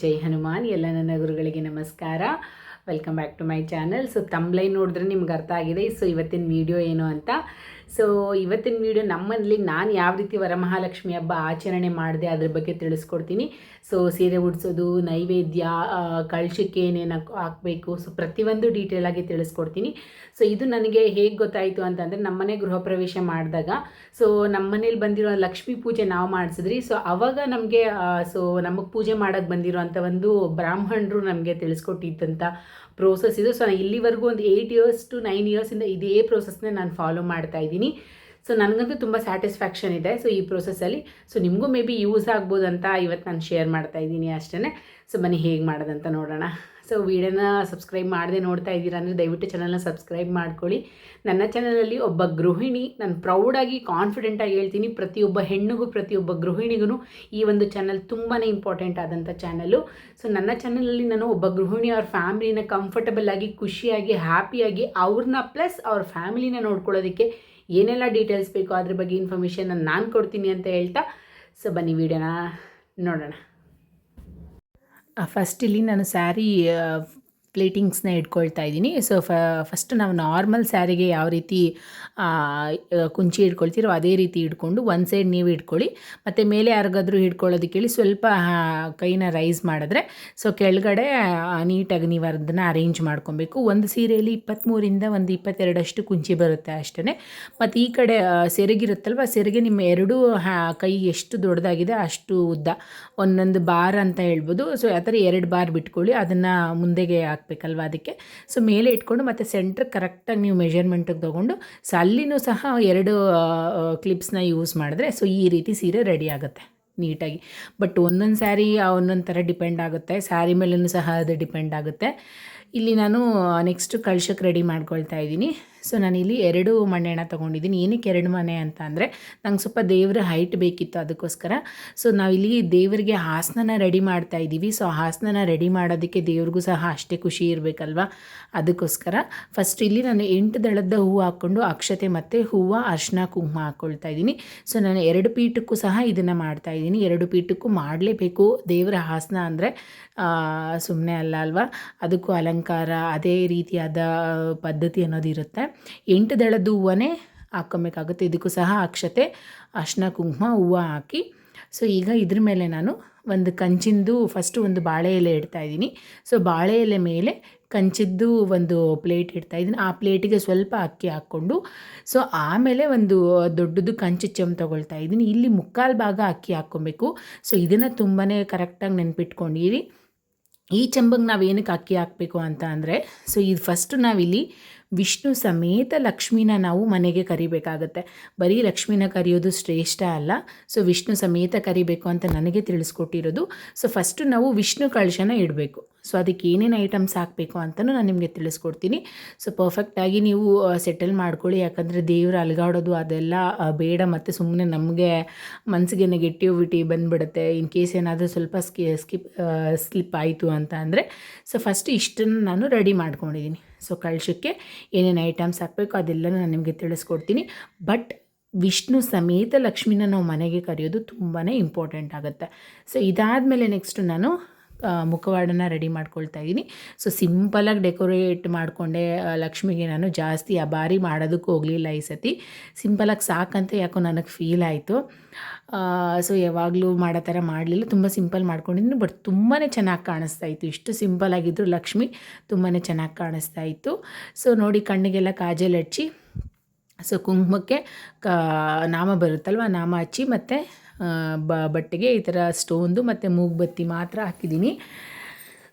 ಜೈ ಹನುಮಾನ್, ಎಲ್ಲ ನನ್ನ ಗುರುಗಳಿಗೆ ನಮಸ್ಕಾರ. Welcome back to my channel so thumbnail ನೋಡಿದ್ರೆ ನಿಮ್ಗೆ ಅರ್ಥ ಆಗಿದೆ. ಸೊ ಇವತ್ತಿನ ವಿಡಿಯೋ ಏನು ಅಂತ? ಸೊ ಇವತ್ತಿನ ವಿಡಿಯೋ ನಮ್ಮಲ್ಲಿ ನಾನು ಯಾವ ರೀತಿ ವರಮಹಾಲಕ್ಷ್ಮಿ ಹಬ್ಬ ಆಚರಣೆ ಮಾಡಿದೆ ಅದ್ರ ಬಗ್ಗೆ ತಿಳಿಸ್ಕೊಡ್ತೀನಿ. ಸೊ ಸೀರೆ ಉಡ್ಸೋದು, ನೈವೇದ್ಯ ಕಳಶಕ್ಕೆ ಏನೇನು ಹಾಕಬೇಕು. ಸೊ ಪ್ರತಿಯೊಂದು ಡೀಟೇಲಾಗಿ ತಿಳಿಸ್ಕೊಡ್ತೀನಿ. ಸೊ ಇದು ನನಗೆ ಹೇಗೆ ಗೊತ್ತಾಯಿತು ಅಂತಂದರೆ ನಮ್ಮನೆ ಗೃಹ ಪ್ರವೇಶ ಮಾಡಿದಾಗ ಸೊ ನಮ್ಮನೇಲಿ ಬಂದಿರೋ ಲಕ್ಷ್ಮೀ ಪೂಜೆ ನಾವು ಮಾಡಿಸಿದ್ರಿ. ಸೊ ಅವಾಗ ನಮಗೆ ಸೊ ನಮಗೆ ಪೂಜೆ ಮಾಡೋಕ್ಕೆ ಬಂದಿರೋ ಅಂಥ ಒಂದು ಬ್ರಾಹ್ಮಣರು ನಮಗೆ ತಿಳಿಸ್ಕೊಟ್ಟಿದ್ದಂಥ ಪ್ರೋಸೆಸ್ ಇದು. ಸೊ ನಾನು ಇಲ್ಲಿವರೆಗೂ ಒಂದು ಏಯ್ಟ್ ಇಯರ್ಸ್ ಟು ನೈನ್ ಇಯರ್ಸಿಂದ ಇದೇ ಪ್ರೋಸೆಸ್ನ ನಾನು ಫಾಲೋ ಮಾಡ್ತಾ ಇದ್ದೀನಿ. ಸೊ ನನಗಂತೂ ತುಂಬ ಸ್ಯಾಟಿಸ್ಫ್ಯಾಕ್ಷನ್ ಇದೆ. ಸೊ ಈ ಪ್ರೋಸೆಸ್ಸಲ್ಲಿ ಸೊ ನಿಮಗೂ ಮೇ ಬಿ ಯೂಸ್ ಆಗ್ಬೋದು ಅಂತ ಇವತ್ತು ನಾನು ಶೇರ್ ಮಾಡ್ತಾ ಇದ್ದೀನಿ ಅಷ್ಟೇ ಸೊ ಬನ್ನಿ ಹೇಗೆ ಮಾಡೋದಂತ ನೋಡೋಣ. ಸೊ ವಿಡಿಯೋನ ಸಬ್ಸ್ಕ್ರೈಬ್ ಮಾಡದೆ ನೋಡ್ತಾ ಇದ್ದೀರಾ ಅಂದರೆ ದಯವಿಟ್ಟು ಚಾನಲ್ನ ಸಬ್ಸ್ಕ್ರೈಬ್ ಮಾಡ್ಕೊಳ್ಳಿ. ನನ್ನ ಚಾನಲಲ್ಲಿ ಒಬ್ಬ ಗೃಹಿಣಿ, ನಾನು ಪ್ರೌಡಾಗಿ ಕಾನ್ಫಿಡೆಂಟಾಗಿ ಹೇಳ್ತೀನಿ. ಪ್ರತಿಯೊಬ್ಬ ಹೆಣ್ಣಿಗೂ, ಪ್ರತಿಯೊಬ್ಬ ಗೃಹಿಣಿಗೂ ಈ ಒಂದು ಚಾನಲ್ ತುಂಬಾ ಇಂಪಾರ್ಟೆಂಟ್ ಆದಂಥ ಚಾನಲ್ಲು ಸೊ ನನ್ನ ಚಾನಲಲ್ಲಿ ನಾನು ಒಬ್ಬ ಗೃಹಿಣಿ, ಅವ್ರ ಫ್ಯಾಮಿಲಿನ ಕಂಫರ್ಟಬಲ್ ಆಗಿ, ಖುಷಿಯಾಗಿ ಹ್ಯಾಪಿಯಾಗಿ ಅವ್ರನ್ನ ಪ್ಲಸ್ ಅವ್ರ ಫ್ಯಾಮಿಲಿನ ನೋಡ್ಕೊಳ್ಳೋದಕ್ಕೆ ಏನೆಲ್ಲ ಡೀಟೇಲ್ಸ್ ಬೇಕೋ ಅದ್ರ ಬಗ್ಗೆ ಇನ್ಫಾರ್ಮೇಷನ್ ನಾನು ಕೊಡ್ತೀನಿ ಅಂತ ಹೇಳ್ತಾ. ಸೊ ಬನ್ನಿ ವಿಡಿಯೋನ ನೋಡೋಣ. ಫಸ್ಟ್ ಇಲ್ಲಿ ನಾನು ಸ್ಯಾರಿ ಪ್ಲೇಟಿಂಗ್ಸ್ನ ಇಟ್ಕೊಳ್ತಾ ಇದ್ದೀನಿ. ಸೊ ಫಸ್ಟ್ ನಾವು ನಾರ್ಮಲ್ ಸ್ಯಾರಿಗೆ ಯಾವ ರೀತಿ ಕುಂಚಿ ಇಟ್ಕೊಳ್ತೀರೋ ಅದೇ ರೀತಿ ಇಟ್ಕೊಂಡು ಒಂದು ಸೈಡ್ ನೀವು ಇಟ್ಕೊಳ್ಳಿ. ಮತ್ತು ಮೇಲೆ ಯಾರಿಗಾದ್ರೂ ಹಿಡ್ಕೊಳ್ಳೋದಕ್ಕೆ ಹೇಳಿ ಸ್ವಲ್ಪ ಕೈನ ರೈಸ್ ಮಾಡಿದ್ರೆ ಸೊ ಕೆಳಗಡೆ ನೀಟಾಗಿ ನೀವು ಅದನ್ನು ಅರೇಂಜ್ ಮಾಡ್ಕೊಬೇಕು. ಒಂದು ಸೀರೆಯಲ್ಲಿ ಇಪ್ಪತ್ತ್ಮೂರಿಂದ ಒಂದು ಇಪ್ಪತ್ತೆರಡಷ್ಟು ಕುಂಚಿ ಬರುತ್ತೆ ಅಷ್ಟೇ ಮತ್ತು ಈ ಕಡೆ ಸೆರಗಿರುತ್ತಲ್ವ, ಸೆರಗೆ ನಿಮ್ಮ ಎರಡೂ ಕೈ ಎಷ್ಟು ದೊಡ್ಡದಾಗಿದೆ ಅಷ್ಟು ಉದ್ದ. ಒಂದೊಂದು ಬಾರ್ ಅಂತ ಹೇಳ್ಬೋದು. ಸೊ ಆ ಥರ ಎರಡು ಬಾರ್ ಬಿಟ್ಕೊಳ್ಳಿ, ಅದನ್ನು ಮುಂದೆಗೆ ಹಾಕ್ಬೇಕಲ್ವ ಅದಕ್ಕೆ? ಸೊ ಮೇಲೆ ಇಟ್ಕೊಂಡು ಮತ್ತು ಸೆಂಟ್ರ್ ಕರೆಕ್ಟಾಗಿ ನೀವು ಮೆಷರ್ಮೆಂಟಿಗೆ ತೊಗೊಂಡು ಸೊ ಅಲ್ಲಿನೂ ಸಹ ಎರಡು ಕ್ಲಿಪ್ಸ್ನ ಯೂಸ್ ಮಾಡಿದ್ರೆ ಸೊ ಈ ರೀತಿ ಸೀರೆ ರೆಡಿ ಆಗುತ್ತೆ, ನೀಟಾಗಿ. ಬಟ್ ಒಂದೊಂದು ಸ್ಯಾರಿ ಒಂದೊಂದು ಥರ ಡಿಪೆಂಡ್ ಆಗುತ್ತೆ ಸ್ಯಾರಿ ಮೇಲೂ ಸಹ ಅದು ಡಿಪೆಂಡ್ ಆಗುತ್ತೆ. ಇಲ್ಲಿ ನಾನು ನೆಕ್ಸ್ಟ್ ಕಳ್ಸಕ್ಕೆ ರೆಡಿ ಮಾಡ್ಕೊಳ್ತಾ ಇದ್ದೀನಿ. ಸೊ ನಾನಿಲ್ಲಿ ಎರಡು ಮಣ್ಣೆಣ್ಣ ತೊಗೊಂಡಿದ್ದೀನಿ. ಏನಕ್ಕೆ ಎರಡು ಮನೆ ಅಂತ ಅಂದರೆ ನಂಗೆ ಸ್ವಲ್ಪ ದೇವರ ಹೈಟ್ ಬೇಕಿತ್ತು ಅದಕ್ಕೋಸ್ಕರ. ಸೊ ನಾವಿಲ್ಲಿ ದೇವರಿಗೆ ಹಾಸನನ ರೆಡಿ ಮಾಡ್ತಾ ಇದ್ದೀವಿ ಸೊ ಹಾಸನನ ರೆಡಿ ಮಾಡೋದಕ್ಕೆ ದೇವ್ರಿಗೂ ಸಹ ಅಷ್ಟೇ ಖುಷಿ ಇರಬೇಕಲ್ವ? ಅದಕ್ಕೋಸ್ಕರ ಫಸ್ಟ್ ಇಲ್ಲಿ ನಾನು ಎಂಟು ದಳದ ಹೂವು ಹಾಕ್ಕೊಂಡು ಅಕ್ಷತೆ ಮತ್ತು ಹೂವು ಅರ್ಶಿನ ಕುಂಕುಮ ಹಾಕ್ಕೊಳ್ತಾ ಇದ್ದೀನಿ ಸೊ ನಾನು ಎರಡು ಪೀಠಕ್ಕೂ ಸಹ ಇದನ್ನು ಮಾಡ್ತಾ ಇದ್ದೀನಿ ಎರಡು ಪೀಠಕ್ಕೂ ಮಾಡಲೇಬೇಕು. ದೇವರ ಹಾಸನ ಅಂದರೆ ಸುಮ್ಮನೆ ಅಲ್ಲ ಅಲ್ವಾ? ಅದಕ್ಕೂ ಅಲಂಕಾರ, ಅದೇ ರೀತಿಯಾದ ಪದ್ಧತಿ ಅನ್ನೋದು ಇರುತ್ತೆ. ಎಂಟು ದಳದ ಹೂವನೇ ಹಾಕ್ಕೊಬೇಕಾಗುತ್ತೆ. ಇದಕ್ಕೂ ಸಹ ಅಕ್ಷತೆ ಅರ್ಶಿನ ಕುಂಕುಮ ಹೂವು ಹಾಕಿ. ಸೊ ಈಗ ಇದ್ರ ಮೇಲೆ ನಾನು ಒಂದು ಕಂಚಿಂದು ಫಸ್ಟು ಒಂದು ಬಾಳೆ ಎಲೆ ಇಡ್ತಾ ಇದ್ದೀನಿ. ಸೊ ಬಾಳೆ ಎಲೆ ಮೇಲೆ ಕಂಚಿದ್ದು ಒಂದು ಪ್ಲೇಟ್ ಇಡ್ತಾ ಇದ್ದೀನಿ. ಆ ಪ್ಲೇಟಿಗೆ ಸ್ವಲ್ಪ ಅಕ್ಕಿ ಹಾಕ್ಕೊಂಡು ಸೊ ಆಮೇಲೆ ಒಂದು ದೊಡ್ಡದು ಕಂಚು ಚೆಮ್ ತೊಗೊಳ್ತಾ ಇದ್ದೀನಿ. ಇಲ್ಲಿ ಮುಕ್ಕಾಲು ಭಾಗ ಅಕ್ಕಿ ಹಾಕ್ಕೊಬೇಕು. ಸೊ ಇದನ್ನು ತುಂಬಾ ಕರೆಕ್ಟಾಗಿ ನೆನ್ಪಿಟ್ಕೊಂಡಿರಿ. ಈ ಚೆಂಬಗೆ ನಾವು ಏನಕ್ಕೆ ಅಕ್ಕಿ ಹಾಕಬೇಕು ಅಂತ ಅಂದರೆ ಸೊ ಇದು ಫಸ್ಟ್ ನಾವಿಲ್ಲಿ ವಿಷ್ಣು ಸಮೇತ ಲಕ್ಷ್ಮಿನ ನಾವು ಮನೆಗೆ ಕರಿಬೇಕಾಗತ್ತೆ. ಬರೀ ಲಕ್ಷ್ಮಿನ ಕರೆಯೋದು ಶ್ರೇಷ್ಠ ಅಲ್ಲ. ಸೊ ವಿಷ್ಣು ಸಮೇತ ಕರಿಬೇಕು ಅಂತ ನನಗೆ ತಿಳಿಸ್ಕೊಟ್ಟಿರೋದು. ಸೊ ಫಸ್ಟು ನಾವು ವಿಷ್ಣು ಕಳಶನ ಇಡಬೇಕು. ಸೊ ಅದಕ್ಕೆ ಏನೇನು ಐಟಮ್ಸ್ ಹಾಕಬೇಕು ಅಂತಲೂ ನಾನು ನಿಮಗೆ ತಿಳಿಸ್ಕೊಡ್ತೀನಿ. ಸೊ ಪರ್ಫೆಕ್ಟಾಗಿ ನೀವು ಸೆಟಲ್ ಮಾಡ್ಕೊಳ್ಳಿ. ಯಾಕಂದರೆ ದೇವ್ರು ಅಲಗಾಡೋದು ಅದೆಲ್ಲ ಬೇಡ ಮತ್ತು ಸುಮ್ಮನೆ ನಮಗೆ ಮನಸ್ಸಿಗೆ ನೆಗೆಟಿವಿಟಿ ಬಂದುಬಿಡುತ್ತೆ. ಇನ್ ಕೇಸ್ ಏನಾದರೂ ಸ್ವಲ್ಪ ಸ್ಕಿ ಸ್ಕಿಪ್ ಸ್ಲಿಪ್ ಆಯಿತು ಅಂತ ಅಂದರೆ. ಸೊ ಫಸ್ಟ್ ಇಷ್ಟನ್ನು ನಾನು ರೆಡಿ ಮಾಡ್ಕೊಂಡಿದ್ದೀನಿ. ಸೊ ಕಳಶಕ್ಕೆ ಏನೇನು ಐಟಮ್ಸ್ ಹಾಕಬೇಕು ಅದೆಲ್ಲನೂ ನಾನು ನಿಮಗೆ ತಿಳಿಸ್ಕೊಡ್ತೀನಿ. ಬಟ್ ವಿಷ್ಣು ಸಮೇತ ಲಕ್ಷ್ಮಿನ ನಾವು ಮನೆಗೆ ಕರೆಯೋದು ತುಂಬಾ ಇಂಪಾರ್ಟೆಂಟ್ ಆಗುತ್ತೆ. ಸೊ ಇದಾದಮೇಲೆ ನೆಕ್ಸ್ಟು ನಾನು ಮುಖವಾಡನ ರೆಡಿ ಮಾಡ್ಕೊಳ್ತಾ ಇದ್ದೀನಿ ಸೊ ಸಿಂಪಲಾಗಿ ಡೆಕೋರೇಟ್ ಮಾಡಿಕೊಂಡೆ ಲಕ್ಷ್ಮಿಗೆ ನಾನು ಜಾಸ್ತಿ ಆ ಬಾರಿ ಮಾಡೋದಕ್ಕೂ ಹೋಗಲಿಲ್ಲ ಈ ಸತಿ. ಸಿಂಪಲಾಗಿ ಸಾಕಂತ ಯಾಕೋ ನನಗೆ ಫೀಲ್ ಆಯಿತು. ಸೊ ಯಾವಾಗಲೂ ಮಾಡೋ ಥರ ಮಾಡಲಿಲ್ಲ. ತುಂಬ ಸಿಂಪಲ್ ಮಾಡ್ಕೊಂಡಿದ್ದೀನಿ ಬಟ್ ತುಂಬಾ ಚೆನ್ನಾಗಿ ಕಾಣಿಸ್ತಾ ಇತ್ತು. ಇಷ್ಟು ಸಿಂಪಲ್ ಆಗಿದ್ರು ಲಕ್ಷ್ಮಿ ತುಂಬಾ ಚೆನ್ನಾಗಿ ಕಾಣಿಸ್ತಾ ಇತ್ತು. ಸೊ ನೋಡಿ ಕಣ್ಣಿಗೆಲ್ಲ ಕಾಜಲ್ ಹಚ್ಚಿ ಸೊ ಕುಂಕುಮಕ್ಕೆ ಕಾ ನಾಮ ಬರುತ್ತಲ್ವ, ನಾಮ ಹಚ್ಚಿ ಮತ್ತು ಬ, ಬಟ್ಟೆಗೆ ಈ ಥರ ಸ್ಟೋನ್ದು ಮತ್ತು ಮೂಗ್ಬತ್ತಿ ಮಾತ್ರ ಹಾಕಿದ್ದೀನಿ.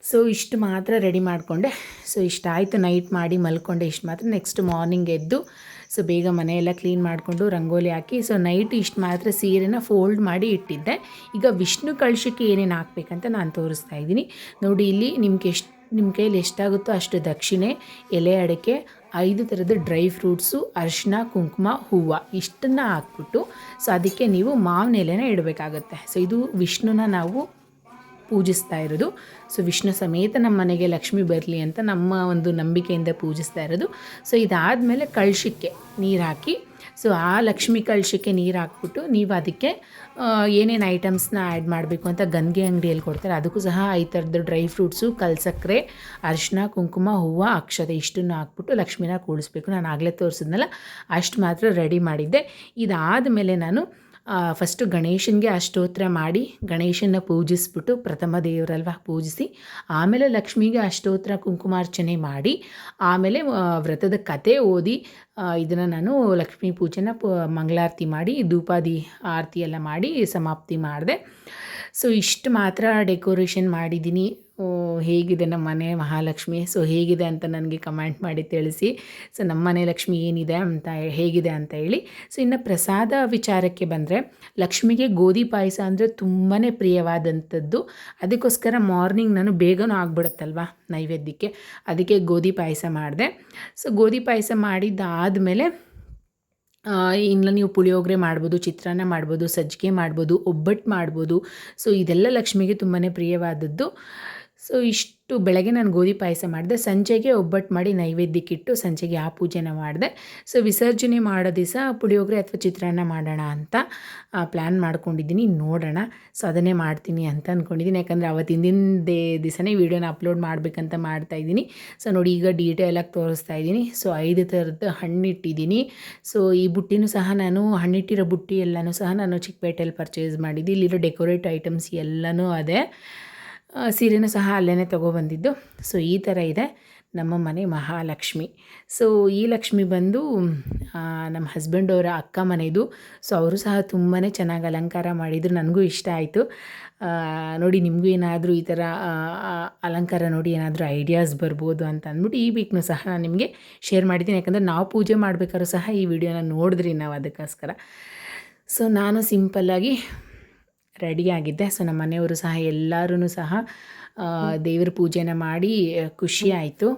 ಸೊ ಇಷ್ಟು ಮಾತ್ರ ರೆಡಿ ಮಾಡಿಕೊಂಡೆ. ಸೊ ಇಷ್ಟ ಆಯಿತು ನೈಟ್ ಮಾಡಿ ಮಲ್ಕೊಂಡೆ. ಇಷ್ಟು ಮಾತ್ರ ನೆಕ್ಸ್ಟ್ ಮಾರ್ನಿಂಗ್ ಎದ್ದು ಸೊ ಬೇಗ ಮನೆಯೆಲ್ಲ ಕ್ಲೀನ್ ಮಾಡಿಕೊಂಡು ರಂಗೋಲಿ ಹಾಕಿ ಸೊ ನೈಟ್ ಇಷ್ಟು ಮಾತ್ರ ಸೀರೆನ ಫೋಲ್ಡ್ ಮಾಡಿ ಇಟ್ಟಿದ್ದೆ. ಈಗ ವಿಷ್ಣು ಕಳಶಕ್ಕೆ ಏನೇನು ಹಾಕ್ಬೇಕಂತ ನಾನು ತೋರಿಸ್ತಾ ಇದ್ದೀನಿ. ನೋಡಿ, ಇಲ್ಲಿ ನಿಮ್ಗೆ ಎಷ್ಟು ನಿಮ್ಮ ಕೈಯಲ್ಲಿ ಎಷ್ಟಾಗುತ್ತೋ ಅಷ್ಟು ದಕ್ಷಿಣೆ, ಎಲೆ ಅಡಿಕೆ ಐದು ಥರದ ಡ್ರೈ ಫ್ರೂಟ್ಸು ಅರಿಶಿನ ಕುಂಕುಮ, ಹೂವು ಇಷ್ಟನ್ನು ಹಾಕ್ಬಿಟ್ಟು ಸೊ ಅದಕ್ಕೆ ನೀವು ಮಾವಿನ ಎಲೆನ ಇಡಬೇಕಾಗತ್ತೆ. ಸೊ ಇದು ವಿಷ್ಣುನ ನಾವು ಪೂಜಿಸ್ತಾ ಇರೋದು. ಸೊ ವಿಷ್ಣು ಸಮೇತ ನಮ್ಮ ಮನೆಗೆ ಲಕ್ಷ್ಮಿ ಬರಲಿ ಅಂತ ನಮ್ಮ ಒಂದು ನಂಬಿಕೆಯಿಂದ ಪೂಜಿಸ್ತಾ ಇರೋದು. ಸೊ ಇದಾದಮೇಲೆ ಕಳಶಕ್ಕೆ ನೀರು ಹಾಕಿ ಸೊ ಆ ಲಕ್ಷ್ಮಿ ಕಳಶಕ್ಕೆ ನೀರು ಹಾಕ್ಬಿಟ್ಟು ನೀವು ಅದಕ್ಕೆ ಏನೇನು ಐಟಮ್ಸ್ನ ಆ್ಯಡ್ ಮಾಡಬೇಕು ಅಂತ ಗಂಗೆ ಅಂಗಡಿಯಲ್ಲಿ ಕೊಡ್ತಾರೆ. ಅದಕ್ಕೂ ಸಹ ಈ ಥರದ್ದು ಡ್ರೈ ಫ್ರೂಟ್ಸು ಕಲ್ಸಕ್ಕರೆ ಅರಿಶಿನ ಕುಂಕುಮ, ಹೂವು, ಅಕ್ಷತೆ ಇಷ್ಟನ್ನು ಹಾಕ್ಬಿಟ್ಟು ಲಕ್ಷ್ಮಿನ ಕೂಡಿಸ್ಬೇಕು. ನಾನು ಆಗಲೇ ತೋರಿಸಿದ್ನಲ್ಲ, ಅಷ್ಟು ಮಾತ್ರ ರೆಡಿ ಮಾಡಿದ್ದೆ. ಇದಾದ ಮೇಲೆ ನಾನು ಫಸ್ಟು ಗಣೇಶನಿಗೆ ಅಷ್ಟೋತ್ರ ಮಾಡಿ ಗಣೇಶನ ಪೂಜಿಸ್ಬಿಟ್ಟು ಪ್ರಥಮ ದೇವರಲ್ವ ಪೂಜಿಸಿ, ಆಮೇಲೆ ಲಕ್ಷ್ಮಿಗೆ ಅಷ್ಟೋತ್ರ ಕುಂಕುಮಾರ್ಚನೆ ಮಾಡಿ, ಆಮೇಲೆ ವ್ರತದ ಕತೆ ಓದಿ ಇದನ್ನು ನಾನು ಲಕ್ಷ್ಮೀ ಪೂಜೆನ ಮಂಗಳಾರತಿ ಮಾಡಿ, ಧೂಪಾದಿ ಆರತಿ ಎಲ್ಲ ಮಾಡಿ ಸಮಾಪ್ತಿ ಮಾಡಿದೆ. ಸೊ ಇಷ್ಟು ಮಾತ್ರ ಡೆಕೋರೇಷನ್ ಮಾಡಿದ್ದೀನಿ. ಹೇಗಿದೆ ನಮ್ಮ ಮನೆ ಮಹಾಲಕ್ಷ್ಮಿ? ಸೊ ಹೇಗಿದೆ ಅಂತ ನನಗೆ ಕಮೆಂಟ್ ಮಾಡಿ ತಿಳಿಸಿ. ಸೊ ನಮ್ಮ ಮನೆ ಲಕ್ಷ್ಮಿ ಏನಿದೆ ಅಂತ ಹೇಗಿದೆ ಅಂತ ಹೇಳಿ. ಸೊ ಇನ್ನು ಪ್ರಸಾದ ವಿಚಾರಕ್ಕೆ ಬಂದರೆ, ಲಕ್ಷ್ಮಿಗೆ ಗೋಧಿ ಪಾಯಸ ಅಂದರೆ ತುಂಬಾ ಪ್ರಿಯವಾದಂಥದ್ದು. ಅದಕ್ಕೋಸ್ಕರ ಮಾರ್ನಿಂಗ್ ನಾನು ಬೇಗನೂ ಆಗ್ಬಿಡುತ್ತಲ್ವ ನೈವೇದ್ಯಕ್ಕೆ? ಅದಕ್ಕೆ ಗೋಧಿ ಪಾಯಸ ಮಾಡಿದೆ. ಸೊ ಗೋಧಿ ಪಾಯಸ ಮಾಡಿದ್ದಾದಮೇಲೆ ಮೇಲೆ ಇನ್ನು ನೀವು ಪುಳಿಯೋಗರೆ ಮಾಡ್ಬೋದು, ಚಿತ್ರಾನ್ನ ಮಾಡ್ಬೋದು, ಸಜ್ಜಿಗೆ ಮಾಡ್ಬೋದು, ಒಬ್ಬಟ್ಟು ಮಾಡ್ಬೋದು. ಸೊ ಇದೆಲ್ಲ ಲಕ್ಷ್ಮಿಗೆ ತುಂಬಾ ಪ್ರಿಯವಾದದ್ದು. ಸೊ ಇಷ್ಟು ಬೆಳಗ್ಗೆ ನಾನು ಗೋಧಿ ಪಾಯಸ ಮಾಡಿದೆ. ಸಂಜೆಗೆ ಒಬ್ಬಟ್ಟು ಮಾಡಿ ನೈವೇದ್ಯಕ್ಕಿಟ್ಟು ಸಂಜೆಗೆ ಆ ಪೂಜೆನ ಮಾಡಿದೆ. ಸೊ ವಿಸರ್ಜನೆ ಮಾಡೋ ದಿವಸ ಪುಳಿಯೋಗರೆ ಅಥವಾ ಚಿತ್ರಾನ್ನ ಮಾಡೋಣ ಅಂತ ಪ್ಲ್ಯಾನ್ ಮಾಡ್ಕೊಂಡಿದ್ದೀನಿ. ನೋಡೋಣ. ಸೊ ಅದನ್ನೇ ಮಾಡ್ತೀನಿ ಅಂತ ಅಂದ್ಕೊಂಡಿದ್ದೀನಿ ಯಾಕಂದರೆ ಅವತ್ತಿನ ದಿನದೇ ದಿವಸನೇ ವೀಡಿಯೋನ ಅಪ್ಲೋಡ್ ಮಾಡಬೇಕಂತ ಮಾಡ್ತಾಯಿದ್ದೀನಿ ಸೊ ನೋಡಿ, ಈಗ ಡೀಟೇಲಾಗಿ ತೋರಿಸ್ತಾ ಇದ್ದೀನಿ. ಸೊ ಐದು ಥರದ ಹಣ್ಣಿಟ್ಟಿದ್ದೀನಿ. ಸೊ ಈ ಬುಟ್ಟಿನೂ ಸಹ ನಾನು, ಹಣ್ಣಿಟ್ಟಿರೋ ಬುಟ್ಟಿ ಎಲ್ಲನೂ ಸಹ ನಾನು ಚಿಕ್ಕಪೇಟೆಯಲ್ಲಿ ಪರ್ಚೇಸ್ ಮಾಡಿದ್ದೀನಿ ಇಲ್ಲಿರೋ ಡೆಕೋರೇಟ್ ಐಟಮ್ಸ್ ಎಲ್ಲನೂ ಅದೇ. ಸೀರೆನೂ ಸಹ ಅಲ್ಲೇ ತೊಗೊಬಂದಿದ್ದು. ಸೊ ಈ ಥರ ಇದೆ ನಮ್ಮ ಮನೆ ಮಹಾಲಕ್ಷ್ಮಿ. ಸೊ ಈ ಲಕ್ಷ್ಮಿ ಬಂದು ನಮ್ಮ ಹಸ್ಬೆಂಡ್ ಅವರ ಅಕ್ಕ ಮನೆಯದು ಸೊ ಅವರು ಸಹ ತುಂಬಾ ಚೆನ್ನಾಗಿ ಅಲಂಕಾರ ಮಾಡಿದರು. ನನಗೂ ಇಷ್ಟ ಆಯಿತು. ನೋಡಿ, ನಿಮಗೂ ಏನಾದರೂ ಈ ಥರ ಅಲಂಕಾರ ನೋಡಿ ಏನಾದರೂ ಐಡಿಯಾಸ್ ಬರ್ಬೋದು ಅಂತ ಅಂದ್ಬಿಟ್ಟು ಈ ವೀಕ್ನು ಸಹ ನಾನು ನಿಮಗೆ ಶೇರ್ ಮಾಡಿದ್ದೀನಿ. ಯಾಕಂದರೆ ನಾವು ಪೂಜೆ ಮಾಡಬೇಕಾದ್ರೂ ಸಹ ಈ ವಿಡಿಯೋನ ನೋಡಿದ್ರಿ ನಾವು ಅದಕ್ಕೋಸ್ಕರ. ಸೊ ನಾನು ಸಿಂಪಲ್ಲಾಗಿ ರೆಡಿಯಾಗಿದ್ದೆ. ಸೊ ನಮ್ಮ ಮನೆಯವರು ಸಹ ಎಲ್ಲರೂ ಸಹ ದೇವರ ಪೂಜೆನ ಮಾಡಿ ಖುಷಿ ಆಯಿತು.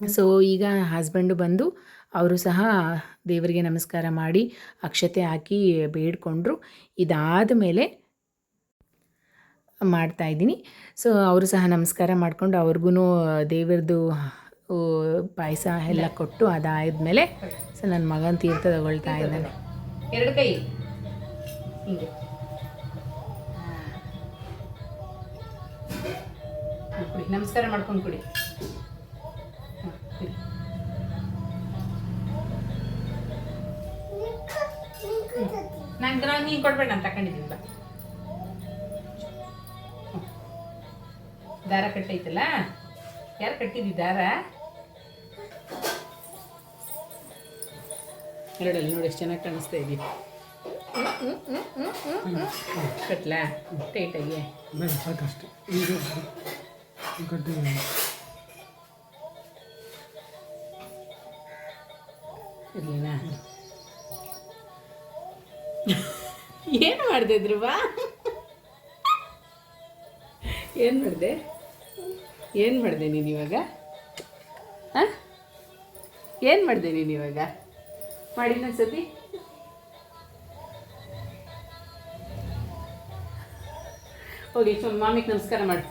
ಸೊ ಈಗ ಹಸ್ಬೆಂಡು ಬಂದು ಅವರು ಸಹ ದೇವರಿಗೆ ನಮಸ್ಕಾರ ಮಾಡಿ ಅಕ್ಷತೆ ಹಾಕಿ ಬೇಡ್ಕೊಂಡ್ರು. ಇದಾದ ಮೇಲೆ ಮಾಡ್ತಾ ಇದ್ದೀನಿ. ಸೊ ಅವರು ಸಹ ನಮಸ್ಕಾರ ಮಾಡಿಕೊಂಡು ಅವ್ರಿಗೂ ದೇವ್ರದ್ದು ಪಾಯಸ ಎಲ್ಲ ಕೊಟ್ಟು ಅದಾದ ಮೇಲೆ, ಸೊ ನನ್ನ ಮಗನ ತೀರ್ಥ ತಗೊಳ್ತಾ ಇದ್ದಾನೆ. ಎರಡು ಕೈ. ಹಿಂಗೆ. ನಮಸ್ಕಾರ ಮಾಡ್ಕೊಂಡು ಕುಡಿ ನಂತರ ನೀನ್ ಕೊಡ್ಬೇಡ ನಾನು ತಗೊಂಡಿದ್ದೀನಿ ಬಾ ದಾರ ಕಟ್ಟೈತಲ್ಲ ಯಾರು ಕಟ್ಟಿದ್ದಿ ದಾರ ಎರಡಲ್ಲಿ ನೋಡಿ ಎಷ್ಟು ಚೆನ್ನಾಗಿ ಕಾಣಿಸ್ತಾ ಇದ್ದೀವಿ ಕಟ್ಲಾ ಟೈಟಾಗಿ ಸಾಕಷ್ಟು ಕಟ್ಟಿದ್ದೀನಿ ಇರ್ಲಿನಾ ಏನು ಮಾಡಿದೆ ಧ್ರುವ ಏನು ಮಾಡಿದೆ? ಏನು ಮಾಡಿದೆ ನೀನು ಇವಾಗ? ಹಾಂ? ಏನು ಮಾಡಿದೆ ನೀನು ಇವಾಗ? ಮಾಡಿ ಸತಿ ಹೋಗಿ ಸ್ವಲ್ಪ ಮಾಮಿಗೆ ನಮಸ್ಕಾರ ಮಾಡಿ.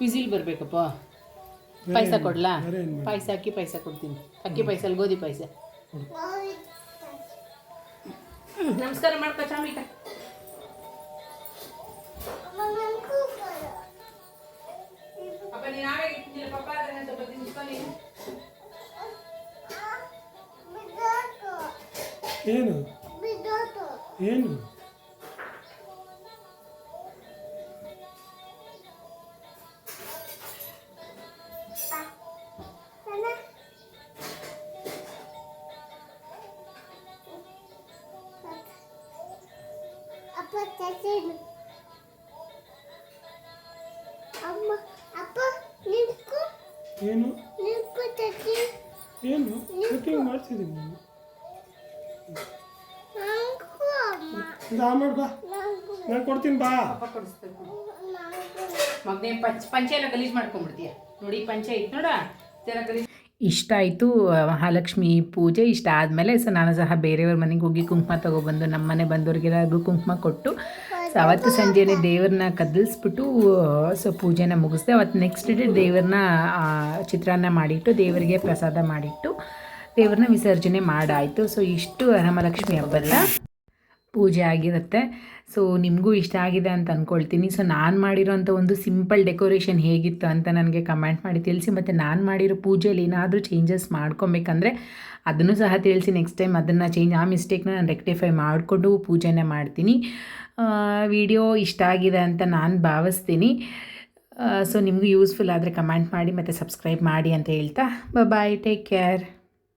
ವಿಸಿಲ್ ಬರಬೇಕಪ್ಪ. ಪಾಯಸ ಕೊಡ್ಲಾ? ಪಾಯಸ ಅಕ್ಕಿ ಪಾಯಸ ಕೊಡ್ತೀನಿ. ಅಕ್ಕಿ ಪಾಯಸ ಅಲ್ಲಿ ಗೋಧಿ ಪಾಯಸ. ಹ್ಮ್, ನಮಸ್ಕಾರ ಮಾಡ್ಕೊ ಚಾಮಿಕ ಅಪ್ಪ ನೀನು ಆವೇಗ ಇಟ್ಟಿಲ್ಲ ಪಪ್ಪ ಅದನ್ನ ಸ್ವಲ್ಪ ತಿನ್ಸ್ಕೊ ನೀನು ಏನು ಏನು? ತಟ್ಟೇನು ಅಮ್ಮ ಅಪ್ಪ ನಿಂತ್ಕೊ. ಏನು? ನಿಂತ್ಕೊ ತಟ್ಟಿ ಏನು? ಕಟಿಂಗ್ ಮಾಡ್ತಿದ್ದೀನಿ ನಾನು. ನಂಗೂ ಅಮ್ಮ. ಇದು ಆಮೇಲೆ ಬಾ. ನಾನು ಕೊಡ್ತೀನಿ ಬಾ. ಪಪ್ಪ ಕೊಡಿಸ್ಬೇಕು. ಮಗನೇ ಪಂಚ ಪಂಚೆ ಎಲ್ಲ ಗಲೀಜು ಮಾಡ್ಕೊಂಡ್ಬಿಡ್ತೀಯ? ನೋಡಿ ಪಂಚೆ ಐತೆ ನೋಡ. ಇದೆಲ್ಲ ಗಲೀಜು ಇಷ್ಟ ಆಯಿತು ಮಹಾಲಕ್ಷ್ಮಿ ಪೂಜೆ. ಇಷ್ಟ ಆದಮೇಲೆ ಸೊ ನಾನು ಸಹ ಬೇರೆಯವ್ರ ಮನೆಗೆ ಹೋಗಿ ಕುಂಕುಮ ತೊಗೊಬಂದು ನಮ್ಮ ಮನೆ ಬಂದವ್ರಿಗೆಲ್ಲರಿಗೂ ಕುಂಕುಮ ಕೊಟ್ಟು ಸೊ ಅವತ್ತು ಸಂಜೆನೆ ದೇವ್ರನ್ನ ಕದಲಿಸ್ಬಿಟ್ಟು ಸೊ ಪೂಜೆನ ಮುಗಿಸ್ದೆ. ಅವತ್ತು ನೆಕ್ಸ್ಟ್ ಡೇ ದೇವ್ರನ್ನ ಚಿತ್ರಾನ್ನ ಮಾಡಿಟ್ಟು, ದೇವರಿಗೆ ಪ್ರಸಾದ ಮಾಡಿಟ್ಟು, ದೇವ್ರನ್ನ ವಿಸರ್ಜನೆ ಮಾಡಾಯಿತು. ಸೊ ಇಷ್ಟು ರಾಮಲಕ್ಷ್ಮಿ ಹಬ್ಬದ ಪೂಜೆ ಆಗಿರುತ್ತೆ. ಸೊ ನಿಮಗೂ ಇಷ್ಟ ಆಗಿದೆ ಅಂತ ಅಂದ್ಕೊಳ್ತೀನಿ ಸೊ ನಾನು ಮಾಡಿರೋಂಥ ಒಂದು ಸಿಂಪಲ್ ಡೆಕೋರೇಷನ್ ಹೇಗಿತ್ತು ಅಂತ ನನಗೆ ಕಮೆಂಟ್ ಮಾಡಿ ತಿಳಿಸಿ. ಮತ್ತು ನಾನು ಮಾಡಿರೋ ಪೂಜೆಯಲ್ಲಿ ಏನಾದರೂ ಚೇಂಜಸ್ ಮಾಡ್ಕೊಬೇಕಂದ್ರೆ ಅದನ್ನು ಸಹ ತಿಳಿಸಿ ನೆಕ್ಸ್ಟ್ ಟೈಮ್ ಅದನ್ನು ಚೇಂಜ್ ಆ ಮಿಸ್ಟೇಕ್ನ ನಾನು ರೆಕ್ಟಿಫೈ ಮಾಡಿಕೊಂಡು ಪೂಜೆನೇ ಮಾಡ್ತೀನಿ. ವಿಡಿಯೋ ಇಷ್ಟ ಆಗಿದೆ ಅಂತ ನಾನು ಭಾವಿಸ್ತೀನಿ. ಸೊ ನಿಮಗೂ ಯೂಸ್ಫುಲ್ ಆದರೆ ಕಮೆಂಟ್ ಮಾಡಿ ಮತ್ತು ಸಬ್ಸ್ಕ್ರೈಬ್ ಮಾಡಿ ಅಂತ ಹೇಳ್ತಾ. Bye take care